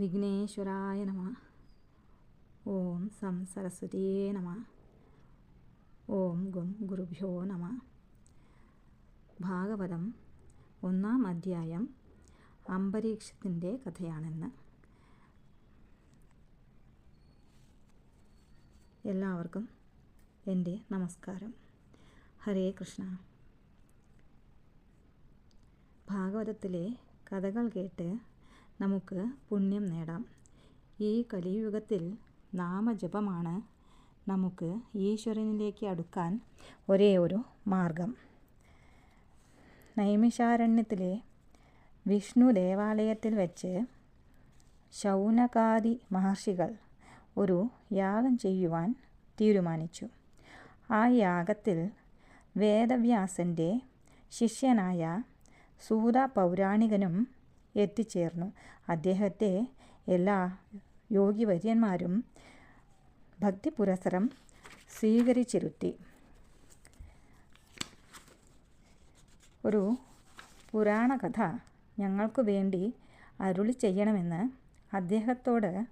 വിഘ്നേശ്വരായ നമ. ഓം സം സരസ്വതിയേ നമ. ഓം ഗും ഗുരുഭ്യോ നമ. ഭാഗവതം ഒന്നാം അധ്യായം അംബരീക്ഷത്തിന്റെ കഥയാണെന്ന്. എല്ലാവർക്കും എന്റെ നമസ്കാരം. ഹരേ കൃഷ്ണ. ഭാഗവതത്തിലെ കഥകൾ കേട്ട് നമുക്ക് പുണ്യം നേടാം. ഈ കലിയുഗത്തിൽ നാമജപമാണ് നമുക്ക് ഈശ്വരനിലേക്ക് അടുക്കാൻ ഒരേ ഒരു മാർഗം. നൈമിഷാരണ്യത്തിലെ വിഷ്ണു ദേവാലയത്തിൽ വെച്ച് ശൗനകാദി മഹർഷികൾ ഒരു യാഗം ചെയ്യുവാൻ തീരുമാനിച്ചു. ആ യാഗത്തിൽ വേദവ്യാസന്റെ ശിഷ്യനായ സൂത പൗരാണികനും എത്തിച്ചേർന്നു. അദ്ദേഹത്തെ എല്ലാ യോഗിവര്യന്മാരും ഭക്തിപുരസരം സ്വീകരിച്ചിരുത്തി. ഒരു പുരാണ കഥ ഞങ്ങൾക്കു വേണ്ടി അരുളി ചെയ്യണമെന്ന് അദ്ദേഹത്തോട്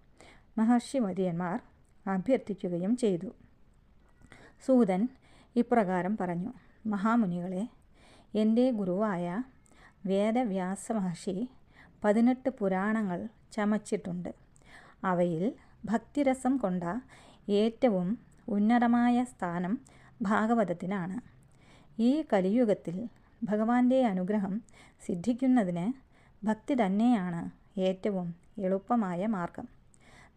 മഹർഷി വര്യന്മാർ അഭ്യർത്ഥിക്കുകയും ചെയ്തു. സൂതൻ ഇപ്രകാരം പറഞ്ഞു മഹാമുനികളെ എന്റെ ഗുരുവായ വേദവ്യാസ മഹർഷി പതിനെട്ട് പുരാണങ്ങൾ ചമച്ചിട്ടുണ്ട്. അവയിൽ ഭക്തിരസം കൊണ്ട ഏറ്റവും ഉന്നതമായ സ്ഥാനം ഭാഗവതത്തിനാണ് ഈ കലിയുഗത്തിൽ ഭഗവാന്റെ അനുഗ്രഹം സിദ്ധിക്കുന്നതിന് ഭക്തി തന്നെയാണ് ഏറ്റവും എളുപ്പമായ മാർഗം.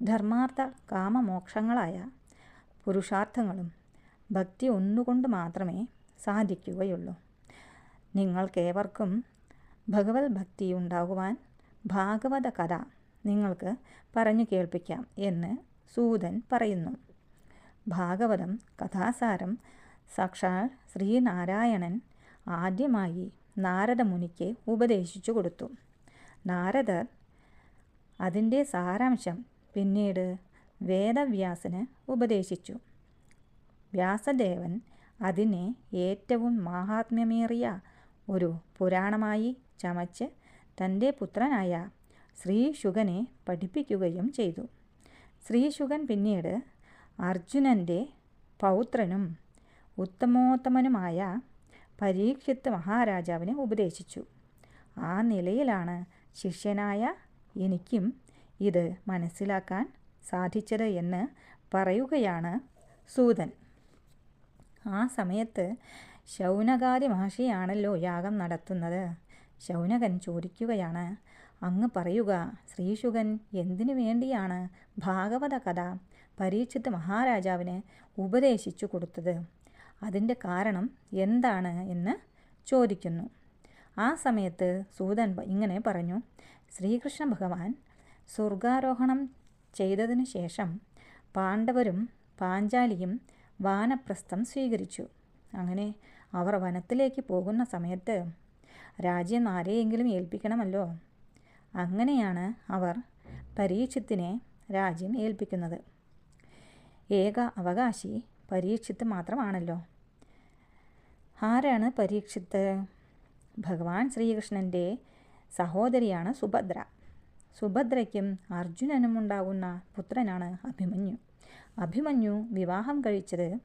ധർമാർത്ഥ കാമമോക്ഷങ്ങളായ പുരുഷാർത്ഥങ്ങളും ഭക്തി ഒന്നുകൊണ്ട് മാത്രമേ സാധിക്കുകയുള്ളൂ. നിങ്ങൾക്കേവർക്കും ഭഗവത് ഭക്തി ഉണ്ടാകുവാൻ ഭാഗവത കഥ നിങ്ങൾക്ക് പറഞ്ഞു കേൾപ്പിക്കാം എന്ന് സൂതൻ പറയുന്നു. ഭാഗവതം കഥാസാരം സാക്ഷാൽ ശ്രീനാരായണൻ ആദ്യമായി നാരദമുനിക്ക് ഉപദേശിച്ചു കൊടുത്തു. നാരദർ അതിന്റെ സാരാംശം പിന്നീട് വേദവ്യാസന് ഉപദേശിച്ചു. വ്യാസദേവൻ അതിനെ ഏറ്റവും മാഹാത്മ്യമേറിയ ഒരു പുരാണമായി ചമച്ച് തന്റെ പുത്രനായ ശ്രീശുകനെ പഠിപ്പിക്കുകയും ചെയ്തു. ശ്രീശുകൻ പിന്നീട് അർജുനന്റെ പൗത്രനും ഉത്തമോത്തമനുമായ പരീക്ഷിത് മഹാരാജാവിനെ ഉപദേശിച്ചു. ആ നിലയിലാണ് ശിഷ്യനായ എനിക്കും ഇത് മനസ്സിലാക്കാൻ സാധിച്ചത് എന്ന് പറയുകയാണ് സൂതൻ. ആ സമയത്ത് ശൗനകാദി മഹർഷിയാണല്ലോ യാഗം നടത്തുന്നത്. ശൗനകൻ ചോദിക്കുകയാണ്. അങ്ങ് പറയുക ശ്രീശുഗൻ എന്തിനു വേണ്ടിയാണ് ഭാഗവത കഥ പരീക്ഷിത്ത് മഹാരാജാവിന് ഉപദേശിച്ചു കൊടുത്തത്? അതിന്റെ കാരണം എന്താണ് എന്ന് ചോദിക്കുന്നു. ആ സമയത്ത് സൂതൻ ഇങ്ങനെ പറഞ്ഞു. ശ്രീകൃഷ്ണ ഭഗവാൻ സ്വർഗാരോഹണം ചെയ്തതിനു ശേഷം പാണ്ഡവരും പാഞ്ചാലിയും വാനപ്രസ്ഥം സ്വീകരിച്ചു. അങ്ങനെ അവർ വനത്തിലേക്ക് പോകുന്ന സമയത്ത് രാജ്യം ആരെയെങ്കിലും ഏൽപ്പിക്കണമല്ലോ? അങ്ങനെയാണ് അവർ പരീക്ഷത്തിനെ രാജ്യം ഏൽപ്പിക്കുന്നത്. ഏക അവകാശി പരീക്ഷിത്ത് മാത്രമാണല്ലോ. ആരാണ് പരീക്ഷിത്ത്? ഭഗവാൻ ശ്രീകൃഷ്ണന്റെ സഹോദരിയാണ് സുഭദ്ര. സുഭദ്രയ്ക്കും അർജുനനും ഉണ്ടാകുന്ന പുത്രനാണ് അഭിമന്യു. അഭിമന്യു വിവാഹം കഴിച്ചത്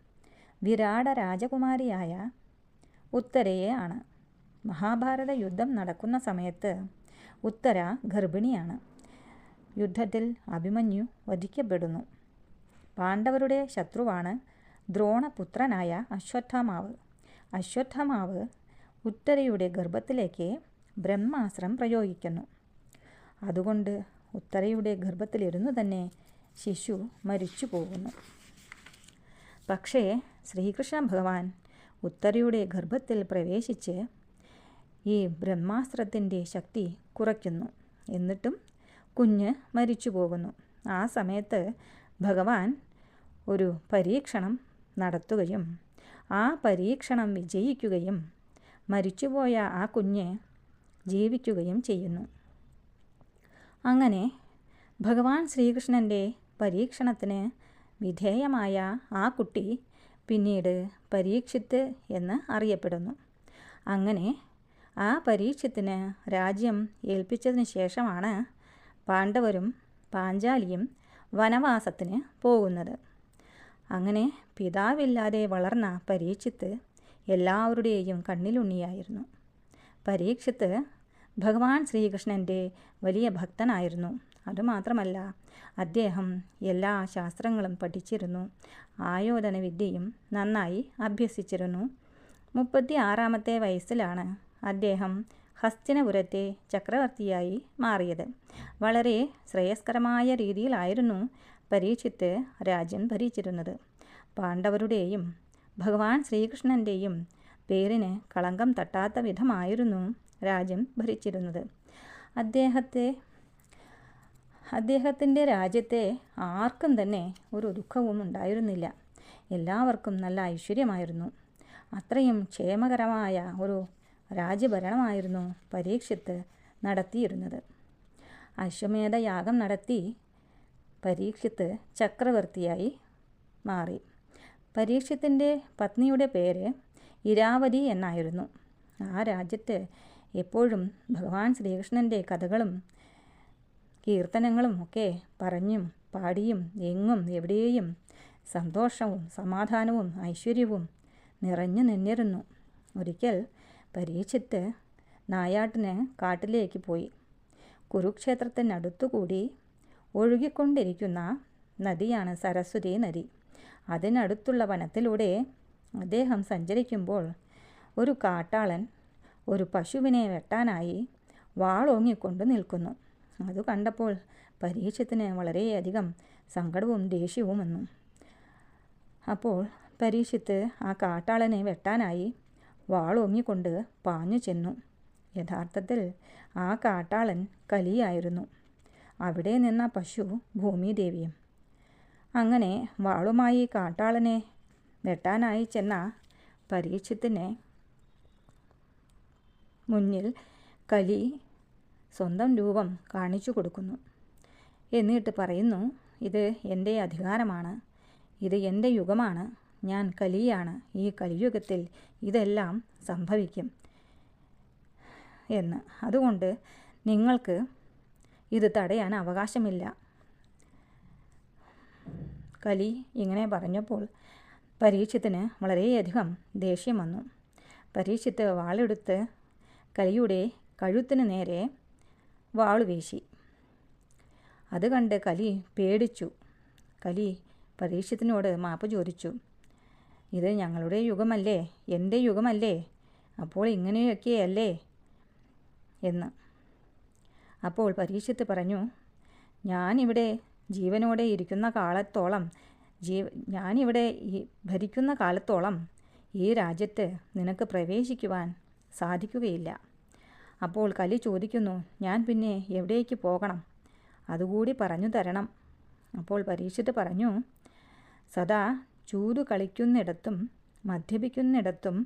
വിരാട രാജകുമാരിയായ ഉത്തരയെ ആണ്. മഹാഭാരത യുദ്ധം നടക്കുന്ന സമയത്ത് ഉത്തര ഗർഭിണിയാണ്. യുദ്ധത്തിൽ അഭിമന്യു വധിക്കപ്പെടുന്നു. പാണ്ഡവരുടെ ശത്രുവാണ് ദ്രോണപുത്രനായ അശ്വത്ഥമാവ്. അശ്വത്ഥമാവ് ഉത്തരയുടെ ഗർഭത്തിലേക്ക് ബ്രഹ്മാസ്ത്രം പ്രയോഗിക്കുന്നു. അതുകൊണ്ട് ഉത്തരയുടെ ഗർഭത്തിലിരുന്നു തന്നെ ശിശു മരിച്ചു പോകുന്നു. പക്ഷേ ശ്രീകൃഷ്ണ ഭഗവാൻ ഉത്തരയുടെ ഗർഭത്തിൽ പ്രവേശിച്ച് ഈ ബ്രഹ്മാസ്ത്രത്തിന്റെ ശക്തി കുറയ്ക്കുന്നു. എന്നിട്ടും കുഞ്ഞ് മരിച്ചു പോകുന്നു. ആ സമയത്ത് ഭഗവാൻ ഒരു പരീക്ഷണം നടത്തുകയും ആ പരീക്ഷണം വിജയിക്കുകയും മരിച്ചുപോയ ആ കുഞ്ഞ് ജീവിക്കുകയും ചെയ്യുന്നു. അങ്ങനെ ഭഗവാൻ ശ്രീകൃഷ്ണന്റെ പരീക്ഷണത്തിന് വിധേയമായ ആ കുട്ടി പിന്നീട് പരീക്ഷിത്ത് എന്ന് അറിയപ്പെടുന്നു. അങ്ങനെ ആ പരീക്ഷത്തിന് രാജ്യം ഏൽപ്പിച്ചതിന് ശേഷമാണ് പാണ്ഡവരും പാഞ്ചാലിയും വനവാസത്തിന് പോകുന്നത്. അങ്ങനെ പിതാവില്ലാതെ വളർന്ന പരീക്ഷിത്ത് എല്ലാവരുടെയും കണ്ണിലുണ്ണിയായിരുന്നു. പരീക്ഷിത്ത് ഭഗവാൻ ശ്രീകൃഷ്ണന്റെ വലിയ ഭക്തനായിരുന്നു. അതുമാത്രമല്ല അദ്ദേഹം എല്ലാ ശാസ്ത്രങ്ങളും പഠിച്ചിരുന്നു. ആയോധനവിദ്യയും നന്നായി അഭ്യസിച്ചിരുന്നു. മുപ്പത്തി ആറാമത്തെ വയസ്സിലാണ് അദ്ദേഹം ഹസ്തിനപുരത്തെ ചക്രവർത്തിയായി മാറിയത്. വളരെ ശ്രേയസ്കരമായ രീതിയിലായിരുന്നു പരീക്ഷിത്ത് രാജ്യം ഭരിച്ചിരുന്നത്. പാണ്ഡവരുടെയും ഭഗവാൻ ശ്രീകൃഷ്ണന്റെയും പേരിന് കളങ്കം തട്ടാത്ത വിധമായിരുന്നു രാജ്യം ഭരിച്ചിരുന്നത്. അദ്ദേഹത്തെ അദ്ദേഹത്തിന്റെ രാജ്യത്തെ ആർക്കും തന്നെ ഒരു ദുഃഖവും ഉണ്ടായിരുന്നില്ല. എല്ലാവർക്കും നല്ല ഐശ്വര്യമായിരുന്നു. അത്രയും ക്ഷേമകരമായ ഒരു രാജ്യഭരണമായിരുന്നു പരീക്ഷത്ത് നടത്തിയിരുന്നത്. അശ്വമേധ യാഗം നടത്തി പരീക്ഷത്ത് ചക്രവർത്തിയായി മാറി. പരീക്ഷത്തിന്റെ പത്നിയുടെ പേര് ഇരാവതി എന്നായിരുന്നു. ആ രാജ്യത്ത് എപ്പോഴും ഭഗവാൻ ശ്രീകൃഷ്ണന്റെ കഥകളും കീർത്തനങ്ങളും ഒക്കെ പറഞ്ഞും പാടിയും എങ്ങും എവിടെയും സന്തോഷവും സമാധാനവും ഐശ്വര്യവും നിറഞ്ഞു നിന്നിരുന്നു. ഒരിക്കൽ പരീക്ഷിത്ത് നായാട്ടിന് കാട്ടിലേക്ക് പോയി. കുരുക്ഷേത്രത്തിനടുത്തുകൂടി ഒഴുകിക്കൊണ്ടിരിക്കുന്ന നദിയാണ് സരസ്വതി നദി. അതിനടുത്തുള്ള വനത്തിലൂടെ അദ്ദേഹം സഞ്ചരിക്കുമ്പോൾ ഒരു കാട്ടാളൻ ഒരു പശുവിനെ വെട്ടാനായി വാളോങ്ങിക്കൊണ്ട് നിൽക്കുന്നു. അത് കണ്ടപ്പോൾ പരീക്ഷത്തിന് വളരെയധികം സങ്കടവും ദേഷ്യവും വന്നു അപ്പോൾ പരീക്ഷിത്ത് ആ കാട്ടാളനെ വെട്ടാനായി വാളോങ്ങിക്കൊണ്ട് പാഞ്ഞു ചെന്നു. യഥാർത്ഥത്തിൽ ആ കാട്ടാളൻ കലിയായിരുന്നു. അവിടെ നിന്ന പശു ഭൂമിദേവിയും. അങ്ങനെ വാളുമായി കാട്ടാളനെ വെട്ടാനായി ചെന്ന പരീക്ഷത്തിന് മുന്നിൽ കലി സ്വന്തം രൂപം കാണിച്ചു കൊടുക്കുന്നു. എന്നിട്ട് പറയുന്നു ഇത് എന്റെ അധികാരമാണ്. ഇത് എന്റെ യുഗമാണ്. ഞാൻ കലിയാണ്. ഈ കലിയുഗത്തിൽ ഇതെല്ലാം സംഭവിക്കും എന്ന്. അതുകൊണ്ട് നിങ്ങൾക്ക് ഇത് തടയാൻ അവകാശമില്ല. കലി ഇങ്ങനെ പറഞ്ഞപ്പോൾ പരീക്ഷത്തിന് വളരെയധികം ദേഷ്യം വന്നു. പരീക്ഷത്ത് വാളെടുത്ത് കലിയുടെ കഴുത്തിന് നേരെ വാൾ വീശി. അത് കണ്ട് കലി പേടിച്ചു. കലി പരീക്ഷത്തിനോട് മാപ്പ് ചോദിച്ചു. ഇത് ഞങ്ങളുടെ യുഗമല്ലേ? എന്റെ യുഗമല്ലേ? അപ്പോൾ ഇങ്ങനെയൊക്കെയല്ലേ? എന്ന്. അപ്പോൾ പരീക്ഷത്ത് പറഞ്ഞു ഞാനിവിടെ ജീവനോടെ ഇരിക്കുന്ന കാലത്തോളം ജീവ ഞാനിവിടെ ഈ ഭരിക്കുന്ന കാലത്തോളം ഈ രാജ്യത്ത് നിനക്ക് പ്രവേശിക്കുവാൻ സാധിക്കുകയില്ല. അപ്പോൾ കലി ചോദിക്കുന്നു ഞാൻ പിന്നെ എവിടേക്ക് പോകണം? അതുകൂടി പറഞ്ഞു തരണം. അപ്പോൾ പരീക്ഷിത്ത് പറഞ്ഞു സദാ ചൂതു കളിക്കുന്നിടത്തും മദ്യപിക്കുന്നിടത്തും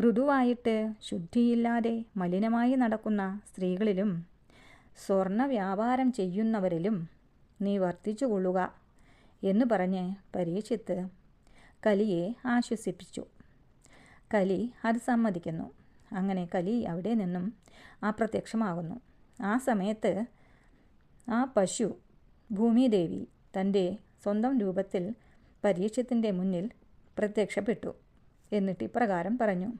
ഋതുവായിട്ട് ശുദ്ധിയില്ലാതെ മലിനമായി നടക്കുന്ന സ്ത്രീകളിലും സ്വർണ വ്യാപാരം ചെയ്യുന്നവരിലും നീ വർത്തിച്ചു കൊള്ളുക എന്ന് പറഞ്ഞ് പരീക്ഷിത്ത് കലിയെ ആശ്വസിപ്പിച്ചു. കലി അത് സമ്മതിക്കുന്നു. അങ്ങനെ കലി അവിടെ നിന്നും അപ്രത്യക്ഷമാകുന്നു. ആ സമയത്ത് ആ പശു ഭൂമിദേവി തന്റെ സ്വന്തം രൂപത്തിൽ പരീക്ഷത്തിന്റെ മുന്നിൽ പ്രത്യക്ഷപ്പെട്ടു. എന്നിട്ട് ഇപ്രകാരം പറഞ്ഞു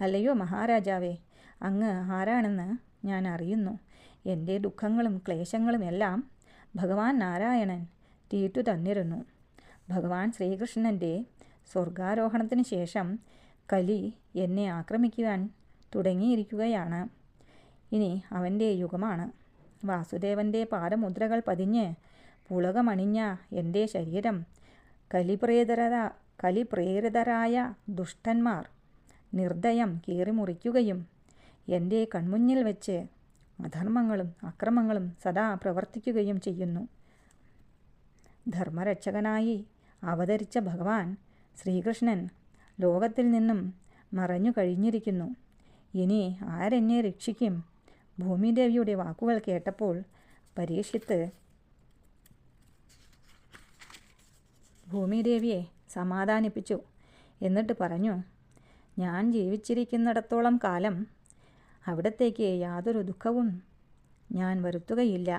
അല്ലയോ മഹാരാജാവേ അങ്ങ് ആരാണെന്ന് ഞാൻ അറിയുന്നു. എന്റെ ദുഃഖങ്ങളും ക്ലേശങ്ങളും എല്ലാം ഭഗവാൻ നാരായണൻ തീറ്റു തന്നിരുന്നു. ഭഗവാൻ ശ്രീകൃഷ്ണന്റെ സ്വർഗാരോഹണത്തിന് ശേഷം കലി എന്നെ ആക്രമിക്കുവാൻ തുടങ്ങിയിരിക്കുകയാണ്. ഇനി അവന്റെ യുഗമാണ്. വാസുദേവന്റെ പാദമുദ്രകൾ പതിഞ്ഞ് പുളകമണിഞ്ഞ എന്റെ ശരീരം കലിപ്രേതര കലിപ്രേരിതരായ ദുഷ്ടന്മാർ നിർദ്ദയം കീറിമുറിക്കുകയും എന്റെ കൺമുന്നിൽ വെച്ച് അധർമ്മങ്ങളും അക്രമങ്ങളും സദാ പ്രവർത്തിക്കുകയും ചെയ്യുന്നു. ധർമ്മരക്ഷകനായി അവതരിച്ച ഭഗവാൻ ശ്രീകൃഷ്ണൻ ലോകത്തിൽ നിന്നും മറഞ്ഞു കഴിഞ്ഞിരിക്കുന്നു. ഇനി ആരെന്നെ രക്ഷിക്കും? ഭൂമിദേവിയുടെ വാക്കുകൾ കേട്ടപ്പോൾ പരീക്ഷിത്ത് ഭൂമിദേവിയെ സമാധാനിപ്പിച്ചു. എന്നിട്ട് പറഞ്ഞു ഞാൻ ജീവിച്ചിരിക്കുന്നിടത്തോളം കാലം അവിടത്തേക്ക് യാതൊരു ദുഃഖവും ഞാൻ വരുത്തുകയില്ല.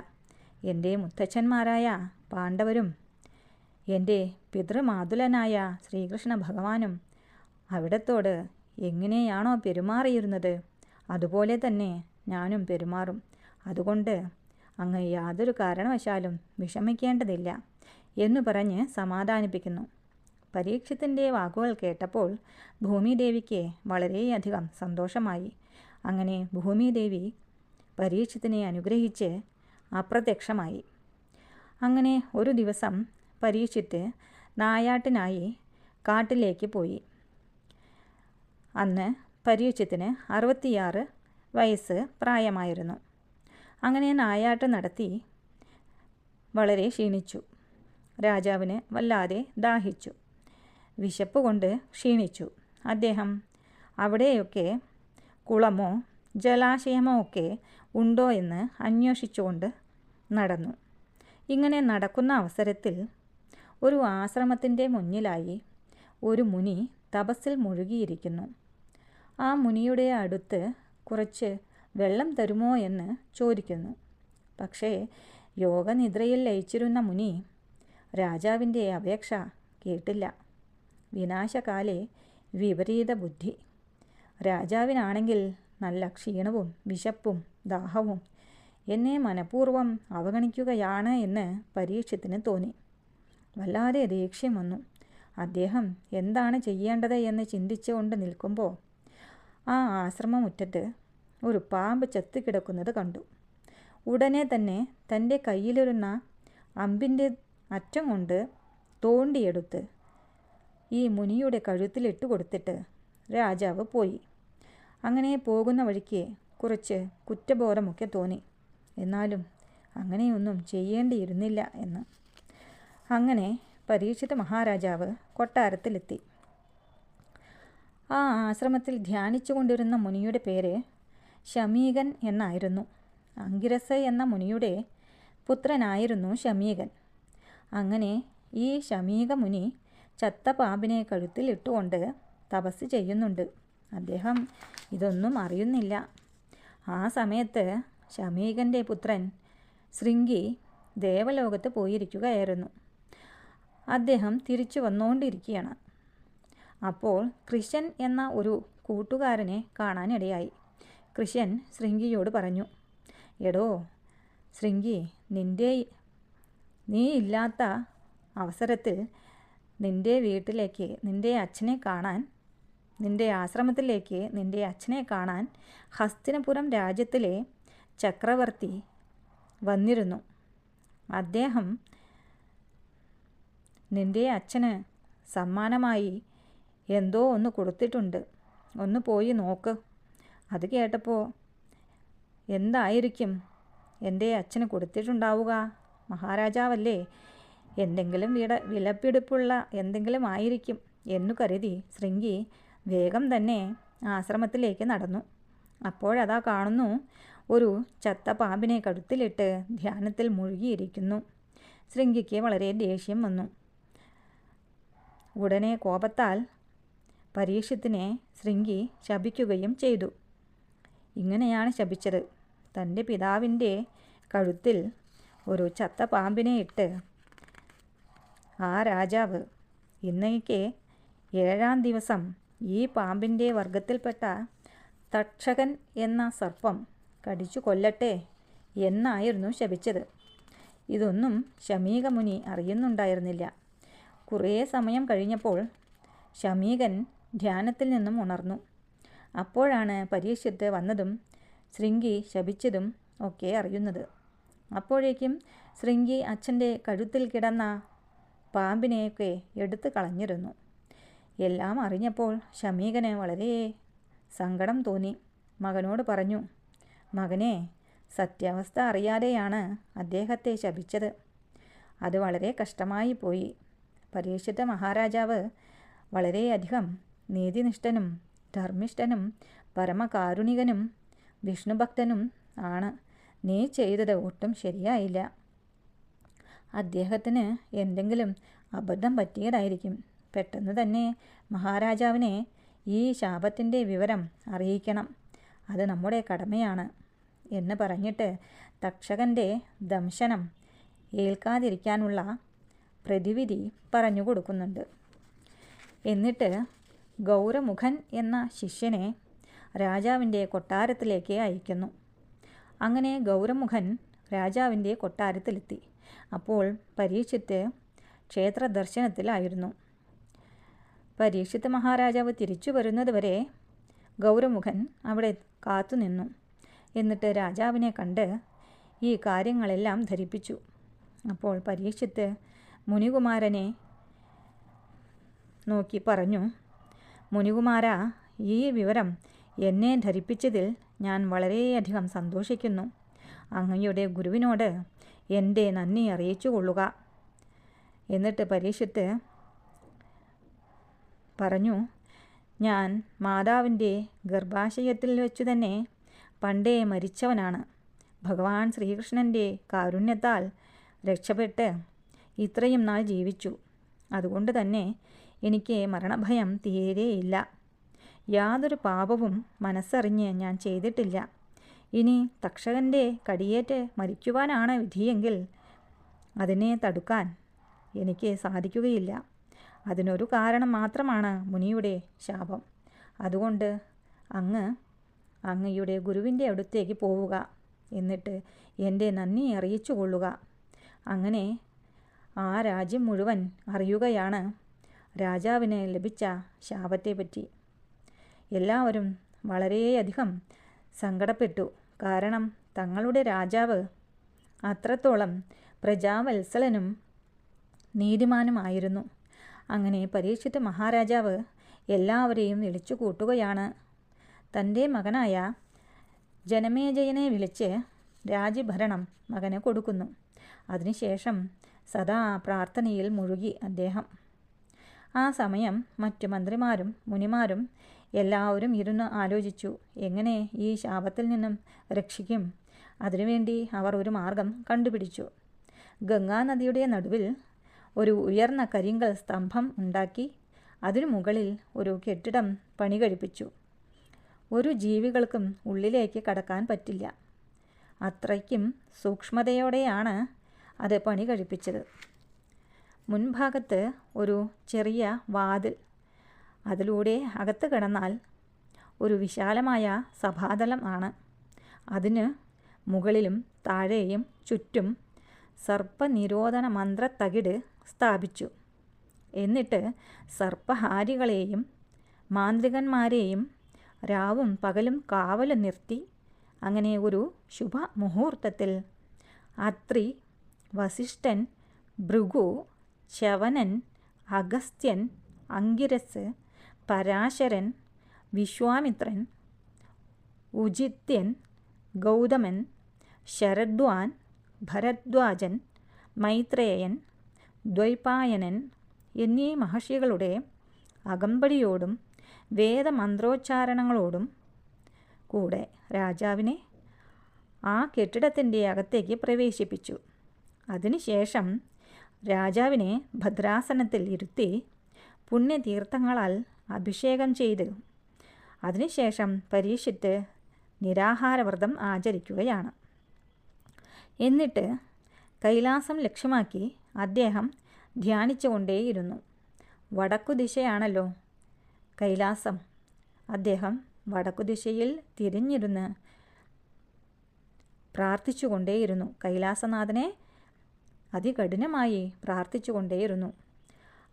എന്റെ മുത്തച്ഛന്മാരായ പാണ്ഡവരും എന്റെ പിതൃമാതുലനായ ശ്രീകൃഷ്ണ ഭഗവാനും അവിടത്തോട് എങ്ങനെയാണോ പെരുമാറിയിരുന്നത് അതുപോലെ തന്നെ ഞാനും പെരുമാറും. അതുകൊണ്ട് അങ്ങ് യാതൊരു കാരണവശാലും വിഷമിക്കേണ്ടതില്ല. എന്നു പറഞ്ഞ് സമാധാനിപ്പിക്കുന്നു. പരീക്ഷത്തിന്റെ വാക്കുകൾ കേട്ടപ്പോൾ ഭൂമിദേവിക്ക് വളരെയധികം സന്തോഷമായി. അങ്ങനെ ഭൂമിദേവി പരീക്ഷത്തിനെ അനുഗ്രഹിച്ച് അപ്രത്യക്ഷമായി. അങ്ങനെ ഒരു ദിവസം പരീക്ഷിത്ത് നായാട്ടിനായി കാട്ടിലേക്ക് പോയി. അന്ന് പരീക്ഷത്തിന് അറുപത്തിയാറ് വയസ്സ് പ്രായമായിരുന്നു. അങ്ങനെ നായാട്ട് നടത്തി വളരെ ക്ഷീണിച്ചു. രാജാവിന് വല്ലാതെ ദാഹിച്ചു. വിശപ്പ് കൊണ്ട് ക്ഷീണിച്ചു. അദ്ദേഹം അവിടെയൊക്കെ കുളമോ ജലാശയമോ ഒക്കെ ഉണ്ടോ എന്ന് അന്വേഷിച്ചുകൊണ്ട് നടന്നു. ഇങ്ങനെ നടക്കുന്ന അവസരത്തിൽ ഒരു ആശ്രമത്തിന്റെ മുന്നിലായി ഒരു മുനി തപസ്സിൽ മുഴുകിയിരിക്കുന്നു. ആ മുനിയുടെ അടുത്ത് കുറച്ച് വെള്ളം തരുമോ എന്ന് ചോദിക്കുന്നു. പക്ഷേ യോഗനിദ്രയിൽ ലയിച്ചിരുന്ന മുനി രാജാവിന്റെ അപേക്ഷ കേട്ടില്ല. വിനാശകാലെ വിപരീത ബുദ്ധി. രാജാവിനാണെങ്കിൽ നല്ല ക്ഷീണവും വിശപ്പും ദാഹവും എന്നെ മനഃപൂർവം അവഗണിക്കുകയാണ് എന്ന് പരീക്ഷത്തിന് തോന്നി. വല്ലാതെ ദേഷ്യം വന്നു. അദ്ദേഹം എന്താണ് ചെയ്യേണ്ടത് എന്ന് ചിന്തിച്ചുകൊണ്ട് നിൽക്കുമ്പോൾ ആ ആശ്രമമുറ്റത്ത് ഒരു പാമ്പ് ചത്തുകിടക്കുന്നത് കണ്ടു. ഉടനെ തന്നെ തന്റെ കയ്യിലിരുന്ന അമ്പിന്റെ അറ്റം കൊണ്ട് തോണ്ടിയെടുത്ത് ഈ മുനിയുടെ കഴുത്തിലിട്ട് കൊടുത്തിട്ട് രാജാവ് പോയി. അങ്ങനെ പോകുന്ന വഴിക്ക് കുറച്ച് കുറ്റബോധമൊക്കെ തോന്നി. എന്നാലും അങ്ങനെയൊന്നും ചെയ്യേണ്ടിയിരുന്നില്ല എന്ന്. അങ്ങനെ പരീക്ഷിത മഹാരാജാവ് കൊട്ടാരത്തിലെത്തി. ആ ആശ്രമത്തിൽ ധ്യാനിച്ചു കൊണ്ടിരുന്ന മുനിയുടെ പേര് ശമീകൻ എന്നായിരുന്നു. അങ്കിരസ് എന്ന മുനിയുടെ പുത്രനായിരുന്നു ശമീകൻ. അങ്ങനെ ഈ ശമീക മുനി ചത്ത പാമ്പിനെ കഴുത്തിലിട്ടുകൊണ്ട് തപസ് ചെയ്യുന്നുണ്ട്. അദ്ദേഹം ഇതൊന്നും അറിയുന്നില്ല. ആ സമയത്ത് ശമീകന്റെ പുത്രൻ ശൃംഗി ദേവലോകത്ത് പോയിരിക്കുകയായിരുന്നു. അദ്ദേഹം തിരിച്ചു വന്നുകൊണ്ടിരിക്കുകയാണ് അപ്പോൾ കൃഷൻ എന്ന ഒരു കൂട്ടുകാരനെ കാണാനിടയായി. കൃഷൻ ശൃംഗിയോട് പറഞ്ഞു എടോ ശൃംഗി നിന്റെ നീ ഇല്ലാത്ത അവസരത്തിൽ നിന്റെ വീട്ടിലേക്ക് നിന്റെ അച്ഛനെ കാണാൻ നിന്റെ ആശ്രമത്തിലേക്ക് നിന്റെ അച്ഛനെ കാണാൻ ഹസ്തിനപുരം രാജ്യത്തിലെ ചക്രവർത്തി വന്നിരുന്നു. അദ്ദേഹം നിന്റെ അച്ഛന് സമ്മാനമായി എന്തോ ഒന്ന് കൊടുത്തിട്ടുണ്ട്. ഒന്ന് പോയി നോക്ക്. അത് കേട്ടപ്പോൾ എന്തായിരിക്കും? എന്റെ അച്ഛന് കൊടുത്തിട്ടുണ്ടാവുക? മഹാരാജാവല്ലേ? എന്തെങ്കിലും വിട വിലപ്പിടിപ്പുള്ള എന്തെങ്കിലും ആയിരിക്കും എന്നു കരുതി ശൃംഗി വേഗം തന്നെ ആശ്രമത്തിലേക്ക് നടന്നു. അപ്പോഴതാ കാണുന്നു ഒരു ചത്ത പാമ്പിനെ കഴുത്തിലിട്ട് ധ്യാനത്തിൽ മുഴുകിയിരിക്കുന്നു. ശൃംഗിക്ക് വളരെ ദേഷ്യം വന്നു. ഉടനെ കോപത്താൽ പരീക്ഷത്തിനെ ശൃംഗി ശപിക്കുകയും ചെയ്തു. ഇങ്ങനെയാണ് ശപിച്ചത്. തന്റെ പിതാവിന്റെ കഴുത്തിൽ ഒരു ചത്ത പാമ്പിനെ ഇട്ട് ആ രാജാവ് ഇന്നേക്ക് ഏഴാം ദിവസം ഈ പാമ്പിന്റെ വർഗത്തിൽപ്പെട്ട തക്ഷകൻ എന്ന സർപ്പം കടിച്ചു കൊല്ലട്ടെ എന്നായിരുന്നു ശപിച്ചത്. ഇതൊന്നും ശമീകമുനി അറിയുന്നുണ്ടായിരുന്നില്ല. കുറേ സമയം കഴിഞ്ഞപ്പോൾ ശമീകൻ ധ്യാനത്തിൽ നിന്നും ഉണർന്നു. അപ്പോഴാണ് പരീക്ഷത്ത് വന്നതും ശൃംഗി ശപിച്ചതും ഒക്കെ അറിയുന്നത്. അപ്പോഴേക്കും ശൃംഗി അച്ഛന്റെ കഴുത്തിൽ കിടന്ന പാമ്പിനെയൊക്കെ എടുത്തു കളഞ്ഞിരുന്നു. എല്ലാം അറിഞ്ഞപ്പോൾ ഷമീകന് വളരെ സങ്കടം തോന്നി. മകനോട് പറഞ്ഞു മകനെ സത്യാവസ്ഥ അറിയാതെയാണ് അദ്ദേഹത്തെ ശപിച്ചത്. അത് വളരെ കഷ്ടമായി പോയി. പരീക്ഷിത മഹാരാജാവ് വളരെയധികം നീതിനിഷ്ഠനും ധർമ്മിഷ്ഠനും പരമകാരുണികനും വിഷ്ണുഭക്തനും ആണ്. നീ ചെയ്തത് ഒട്ടും ശരിയായില്ല. അദ്ദേഹത്തിന് എന്തെങ്കിലും അബദ്ധം പറ്റിയതായിരിക്കും. പെട്ടെന്ന് തന്നെ മഹാരാജാവിനെ ഈ ശാപത്തിന്റെ വിവരം അറിയിക്കണം. അത് നമ്മുടെ കടമയാണ് എന്ന് പറഞ്ഞിട്ട് തക്ഷകന്റെ ദംശനം ഏൽക്കാതിരിക്കാനുള്ള പ്രതിവിധി പറഞ്ഞു കൊടുക്കുന്നുണ്ട്. എന്നിട്ട് ഗൗരമുഖൻ എന്ന ശിഷ്യനെ രാജാവിന്റെ കൊട്ടാരത്തിലേക്ക് അയക്കുന്നു. അങ്ങനെ ഗൗരമുഖൻ രാജാവിന്റെ കൊട്ടാരത്തിലെത്തി. അപ്പോൾ പരീക്ഷിത്ത് ക്ഷേത്ര ദർശനത്തിലായിരുന്നു പരീക്ഷിത്ത് മഹാരാജാവ് തിരിച്ചു വരുന്നതുവരെ ഗൗരമുഖൻ അവിടെ കാത്തുനിന്നു എന്നിട്ട് രാജാവിനെ കണ്ട് ഈ കാര്യങ്ങളെല്ലാം ധരിപ്പിച്ചു. അപ്പോൾ പരീക്ഷിത്ത് മുനികുമാരനെ നോക്കി പറഞ്ഞു മുനികുമാര ഈ വിവരം എന്നെ ധരിപ്പിച്ചതിൽ ഞാൻ വളരെയധികം സന്തോഷിക്കുന്നു. അങ്ങയുടെ ഗുരുവിനോട് എന്റെ നന്ദി അറിയിച്ചു കൊള്ളുക എന്നിട്ട് പരീക്ഷത്ത് പറഞ്ഞു ഞാൻ മാതാവിന്റെ ഗർഭാശയത്തിൽ വെച്ചു തന്നെ പണ്ടേ മരിച്ചവനാണ്. ഭഗവാൻ ശ്രീകൃഷ്ണന്റെ കാരുണ്യത്താൽ രക്ഷപ്പെട്ട് ഇത്രയും നാൾ ജീവിച്ചു. അതുകൊണ്ട് തന്നെ എനിക്ക് മരണഭയം തീരെയില്ല. യാതൊരു പാപവും മനസ്സറിഞ്ഞ് ഞാൻ ചെയ്തിട്ടില്ല. ഇനി തക്ഷകന്റെ കടിയേറ്റ് മരിക്കുവാനാണ് വിധിയെങ്കിൽ അതിനെ തടുക്കാൻ എനിക്ക് സാധിക്കുകയില്ല. അതിനൊരു കാരണം മാത്രമാണ് മുനിയുടെ ശാപം. അതുകൊണ്ട് അങ്ങ് അങ്ങയുടെ ഗുരുവിന്റെ അടുത്തേക്ക് പോവുക. എന്നിട്ട് എന്റെ നന്ദി അറിയിച്ചു കൊള്ളുക. അങ്ങനെ ആ രാജ്യം മുഴുവൻ അറിയുകയാണ്. രാജാവിന് ലഭിച്ച ശാപത്തെപ്പറ്റി. എല്ലാവരും വളരെയധികം സങ്കടപ്പെട്ടു. കാരണം തങ്ങളുടെ രാജാവ് അത്രത്തോളം പ്രജാവത്സലനും നീതിമാനുമായിരുന്നു. അങ്ങനെ പരീക്ഷിച്ച മഹാരാജാവ് എല്ലാവരെയും വിളിച്ചു കൂട്ടുകയാണ് തന്റെ മകനായ ജനമേജയനെ വിളിച്ച് രാജ്യഭരണം മകന് കൊടുക്കുന്നു. അതിനുശേഷം സദാ പ്രാർത്ഥനയിൽ മുഴുകി അദ്ദേഹം. ആ സമയം മറ്റു മന്ത്രിമാരും മുനിമാരും എല്ലാവരും ഇരുന്ന് ആലോചിച്ചു. എങ്ങനെ ഈ ശാപത്തിൽ നിന്നും രക്ഷിക്കും? അതിനുവേണ്ടി അവർ ഒരു മാർഗം കണ്ടുപിടിച്ചു. ഗംഗാനദിയുടെ നടുവിൽ ഒരു ഉയർന്ന കരിങ്കൽ സ്തംഭം ഉണ്ടാക്കി അതിനു മുകളിൽ ഒരു കെട്ടിടം പണി കഴിപ്പിച്ചു. ഒരു ജീവികൾക്കും ഉള്ളിലേക്ക് കടക്കാൻ പറ്റില്ല. അത്രയ്ക്കും സൂക്ഷ്മതയോടെയാണ് അത് പണി കഴിപ്പിച്ചത്. മുൻഭാഗത്ത് ഒരു ചെറിയ വാതിൽ അതിലൂടെ അകത്ത് കിടന്നാൽ ഒരു വിശാലമായ സഭാതലം ആണ്. അതിന് മുകളിലും താഴെയും ചുറ്റും സർപ്പനിരോധന മന്ത്രത്തകിട് സ്ഥാപിച്ചു. എന്നിട്ട് സർപ്പഹാരികളെയും മാന്ത്രികന്മാരെയും രാവും പകലും കാവൽ നിർത്തി അങ്ങനെ ഒരു ശുഭമുഹൂർത്തത്തിൽ അത്രി വസിഷ്ഠൻ ഭൃഗു ചവനൻ അഗസ്ത്യൻ അങ്കിരസ് പരാശരൻ വിശ്വാമിത്രൻ ഉചിത്യൻ ഗൗതമൻ ശരദ്വാൻ ഭരദ്വാജൻ മൈത്രേയൻ ദ്വൈപായനൻ എന്നീ മഹർഷികളുടെ അകമ്പടിയോടും വേദമന്ത്രോച്ചാരണങ്ങളോടും കൂടെ രാജാവിനെ ആ കെട്ടിടത്തിന്റെ അകത്തേക്ക് പ്രവേശിപ്പിച്ചു. അതിനുശേഷം രാജാവിനെ ഭദ്രാസനത്തിൽ ഇരുത്തി പുണ്യതീർത്ഥങ്ങളാൽ അഭിഷേകം ചെയ്തു. അതിനുശേഷം പരീക്ഷിത്ത് നിരാഹാരവ്രതം ആചരിക്കുകയാണ്. എന്നിട്ട് കൈലാസം ലക്ഷ്യമാക്കി അദ്ദേഹം ധ്യാനിച്ചുകൊണ്ടേയിരുന്നു. വടക്കുദിശയാണല്ലോ കൈലാസം. അദ്ദേഹം വടക്കുദിശയിൽ തിരിഞ്ഞിരുന്ന് പ്രാർത്ഥിച്ചുകൊണ്ടേയിരുന്നു. കൈലാസനാഥനെ അതികഠിനമായി പ്രാർത്ഥിച്ചുകൊണ്ടേയിരുന്നു.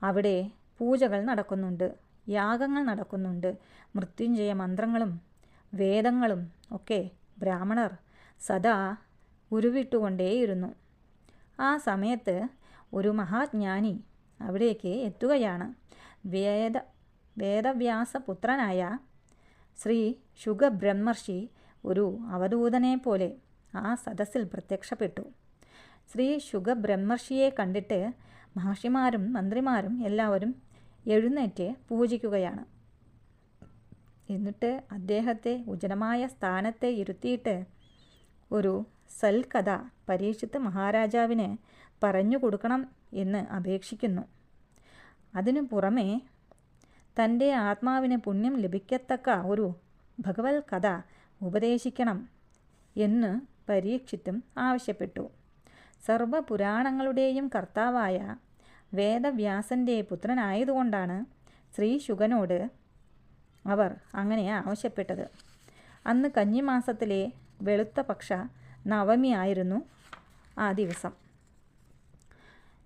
അവിടെ പൂജകൾ നടക്കുന്നുണ്ട്. യാഗങ്ങൾ നടക്കുന്നുണ്ട്. മൃത്യുഞ്ജയ മന്ത്രങ്ങളും വേദങ്ങളും ഒക്കെ ബ്രാഹ്മണർ സദാ ഉരുവിട്ടുകൊണ്ടേയിരുന്നു. ആ സമയത്ത് ഒരു മഹാജ്ഞാനി അവിടേക്ക് എത്തുകയാണ്. വേദ വേദവ്യാസപുത്രനായ ശ്രീ ശുഗബ്രഹ്മർഷി ഒരു അവധൂതനെ പോലെ ആ സദസ്സിൽ പ്രത്യക്ഷപ്പെട്ടു. ശ്രീ ശുഗബ്രഹ്മർഷിയെ കണ്ടിട്ട് മഹർഷിമാരും മന്ത്രിമാരും എല്ലാവരും എഴുന്നേറ്റ് പൂജിക്കുകയാണ്. എന്നിട്ട് അദ്ദേഹത്തെ ഉചിതമായ സ്ഥാനത്തെ ഇരുത്തിയിട്ട് ഒരു സൽകഥ പരീക്ഷിത്ത് മഹാരാജാവിന് പറഞ്ഞു കൊടുക്കണം എന്ന് അപേക്ഷിക്കുന്നു. അതിനു പുറമേ തന്റെ ആത്മാവിന് പുണ്യം ലഭിക്കത്തക്ക ഒരു ഭഗവത് കഥ ഉപദേശിക്കണം എന്ന് പരീക്ഷിത്തും ആവശ്യപ്പെട്ടു. സർവപുരാണങ്ങളുടെയും കർത്താവായ വേദവ്യാസന്റെ പുത്രനായതുകൊണ്ടാണ് ശ്രീ ശുഗനോട് അവർ അങ്ങനെ ആവശ്യപ്പെട്ടത്. അന്ന് കഞ്ഞിമാസത്തിലെ വെളുത്ത പക്ഷ നവമി ആയിരുന്നു ആ ദിവസം.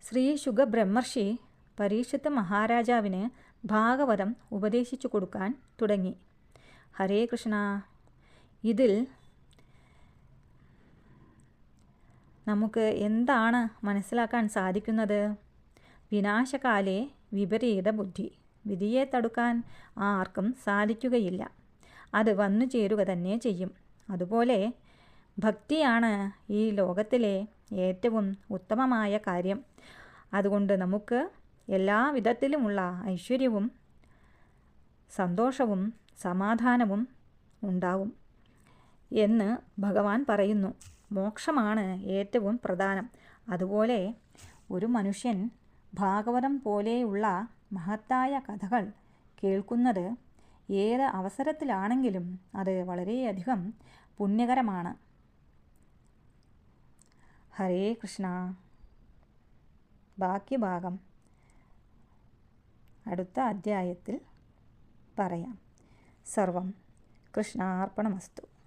ശ്രീ ശുഗ ബ്രഹ്മർഷി പരീക്ഷത്ത് മഹാരാജാവിന് ഭാഗവതം ഉപദേശിച്ചു കൊടുക്കാൻ തുടങ്ങി. ഹരേ കൃഷ്ണ. ഇതിൽ നമുക്ക് എന്താണ് മനസ്സിലാക്കാൻ സാധിക്കുന്നത്? വിനാശകാലെ വിപരീത ബുദ്ധി വിധിയെ തടുക്കാൻ ആർക്കും സാധിക്കുകയില്ല. അത് വന്നു ചേരുക തന്നെ ചെയ്യും. അതുപോലെ ഭക്തിയാണ് ഈ ലോകത്തിലെ ഏറ്റവും ഉത്തമമായ കാര്യം. അതുകൊണ്ട് നമുക്ക് എല്ലാ വിധത്തിലുമുള്ള ഐശ്വര്യവും സന്തോഷവും സമാധാനവും ഉണ്ടാവും എന്ന് ഭഗവാൻ പറയുന്നു. മോക്ഷമാണ് ഏറ്റവും പ്രധാനം. അതുപോലെ ഒരു മനുഷ്യൻ ഭാഗവതം പോലെയുള്ള മഹത്തായ കഥകൾ കേൾക്കുന്നത് ഏത് അവസരത്തിലാണെങ്കിലും അത് വളരെയധികം പുണ്യകരമാണ്. ഹരേ കൃഷ്ണ. ബാക്കി ഭാഗം അടുത്ത അധ്യായത്തിൽ പറയാം. സർവം കൃഷ്ണാർപ്പണമസ്തു.